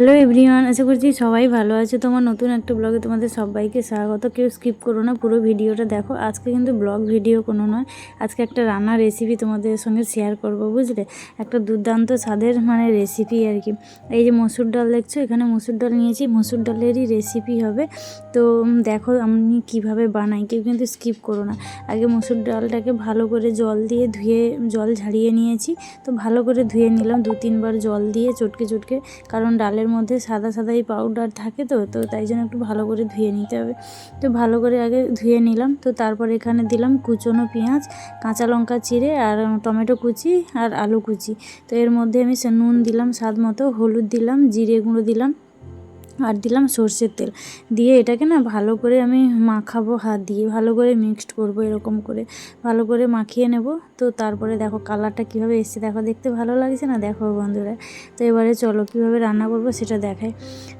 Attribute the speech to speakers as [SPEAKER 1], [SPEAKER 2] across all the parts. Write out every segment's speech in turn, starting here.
[SPEAKER 1] Hello everyone, আশা করছি সবাই ভালো আছে। তোমার নতুন একটা ব্লগে তোমাদের সবাইকে স্বাগত। কেউ স্কিপ করো না, পুরো ভিডিওটা দেখো। আজকে কিন্তু ব্লগ ভিডিও কোনো নয়, আজকে একটা রান্নার রেসিপি তোমাদের সঙ্গে শেয়ার করব, বুঝলে? একটা দুর্দান্ত স্বাদের মানে রেসিপি আর কি। এই যে মসুর ডাল দেখছ, এখানে মসুর ডাল নিয়েছি। মসুর ডালেরই রেসিপি হবে। তো দেখো আমি কীভাবে বানাই, কেউ কিন্তু স্কিপ করো না। আগে মসুর ডালটাকে ভালো করে জল দিয়ে ধুয়ে, জল ঝাড়িয়ে নিয়েছি। তো ভালো করে ধুয়ে নিলাম দু তিনবার জল দিয়ে চটকে চটকে কারণ ডালের মধ্যে সাদা সাদা এই পাউডার থাকে তো তো তাই জন্য একটু ভালো করে ধুয়ে নিতে হবে। তো ভালো করে আগে ধুয়ে নিলাম। তো তারপর এখানে দিলাম কুচনো পেঁয়াজ, কাঁচা লঙ্কা চিড়ে আর টমেটো কুচি আর আলু কুচি। তো এর মধ্যে আমি নুন দিলাম, স্বাদ মতো হলুদ দিলাম, জিরে গুঁড়ো দিলাম। আর দিলাম সর্ষের তেল। দিয়ে এটাকে না ভালো করে আমি মাখাবো হাত দিয়ে, ভালো করে মিক্সড করব এরকম করে। ভালো করে মাখিয়ে নেব। তো তারপরে দেখো কালারটা কীভাবে এসছে, দেখো দেখতে ভালো লাগছে না? দেখো বন্ধুরা। তো এবারে চলো কীভাবে রান্না করব সেটা দেখাই।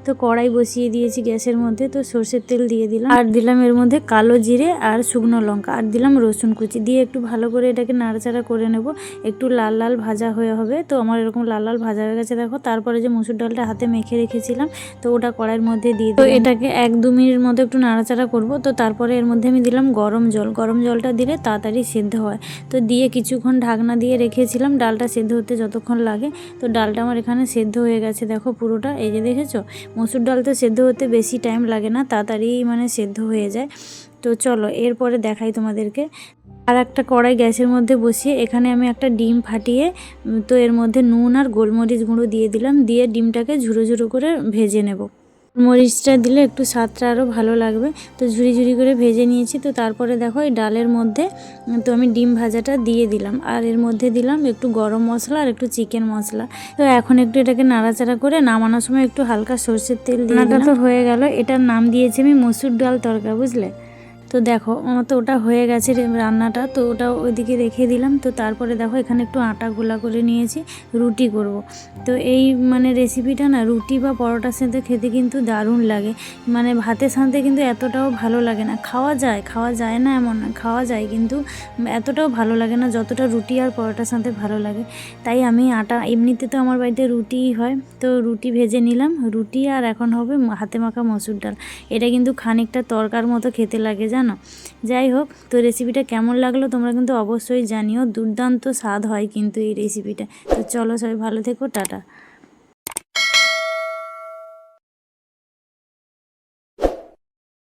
[SPEAKER 1] তো কড়াই বসিয়ে দিয়েছি গ্যাসের মধ্যে। তো সর্ষের তেল দিয়ে দিলাম। আর দিলাম এর মধ্যে কালো জিরে আর শুকনো লঙ্কা। আর দিলাম রসুন কুচি। দিয়ে একটু ভালো করে এটাকে নাড়াচাড়া করে নেব। একটু লাল লাল ভাজা হয়ে হবে। তো আমার এরকম লাল লাল ভাজা হয়ে গেছে, দেখো। তারপরে যে মুসুর ডালটা হাতে মেখে রেখেছিলাম, তো ওটা কড়াইয়ের মধ্যে দিয়ে তো এটাকে এক দু মিনিট মতো একটু নাড়াচাড়া করব। তো তারপরে এর মধ্যে আমি দিলাম গরম জল। গরম জলটা দিলে তাড়াতাড়ি সেদ্ধ হয়। তো দিয়ে কিছুক্ষণ ঢাকনা দিয়ে রেখেছিলাম। ডালটা সেদ্ধ হতে যতক্ষণ লাগে। তো ডালটা আমার এখানে সেদ্ধ হয়ে গেছে। দেখো পুরোটা। এই যে দেখেছ? মসুর ডাল তো সেদ্ধ হতে বেশি টাইম লাগে না। তাড়াতাড়ি মানে সেদ্ধ হয়ে যায়। তো চলো এরপরে দেখাই তোমাদেরকে। আর একটা কড়াই গ্যাসের মধ্যে বসিয়ে এখানে আমি একটা ডিম ফাটিয়ে তো এর মধ্যে নুন আর গোলমরিচ গুঁড়ো দিয়ে দিলাম। দিয়ে ডিমটাকে ঝুরো ঝুরো করে ভেজে নেব। মরিচটা দিলে একটু স্বাদটা আরও ভালো লাগবে। তো ঝুড়ি ঝুড়ি করে ভেজে নিয়েছি। তো তারপরে দেখো এই ডালের মধ্যে তো আমি ডিম ভাজাটা দিয়ে দিলাম। আর এর মধ্যে দিলাম একটু গরম মশলা আর একটু চিকেন মশলা। তো এখন একটু এটাকে নাড়াচাড়া করে নামানোর সময় একটু হালকা সর্ষের তেল দিয়ে। তো হয়ে গেল। এটার নাম দিয়েছি আমি মসুর ডাল তরকা বুঝলে? তো দেখো তো ওটা হয়ে গেছে রান্নাটা। তো ওটা ওইদিকে রেখে দিলাম। তো তারপরে দেখো, এখানে একটু আটা গোলা করে নিয়েছি, রুটি করব। তো এই মানে রেসিপিটা না, রুটি বা পরোটার সাথে খেতে কিন্তু দারুণ লাগে। মানে ভাতের সাথে কিন্তু এতটাও ভালো লাগে না। খাওয়া যায় খাওয়া যায় না এমন না, খাওয়া যায় কিন্তু এতটাও ভালো লাগে না যতটা রুটি আর পরোটার সাথে ভালো লাগে। তাই আমি আটা, এমনিতে তো আমার বাড়িতে রুটিই হয়। তো রুটি ভেজে নিলাম। রুটি আর এখন হবে হাতে মাখা মসুর ডাল। এটা কিন্তু খানিকটা তরকার মতো খেতে লাগে জানো? যাই হোক, তো রেসিপিটা কেমন লাগল তোমরা কিন্তু অবশ্যই জানিও। দুর্দান্ত স্বাদ হয় কিন্তু এই রেসিপিটা তো চলো সবাই ভালো থেকো, টাটা।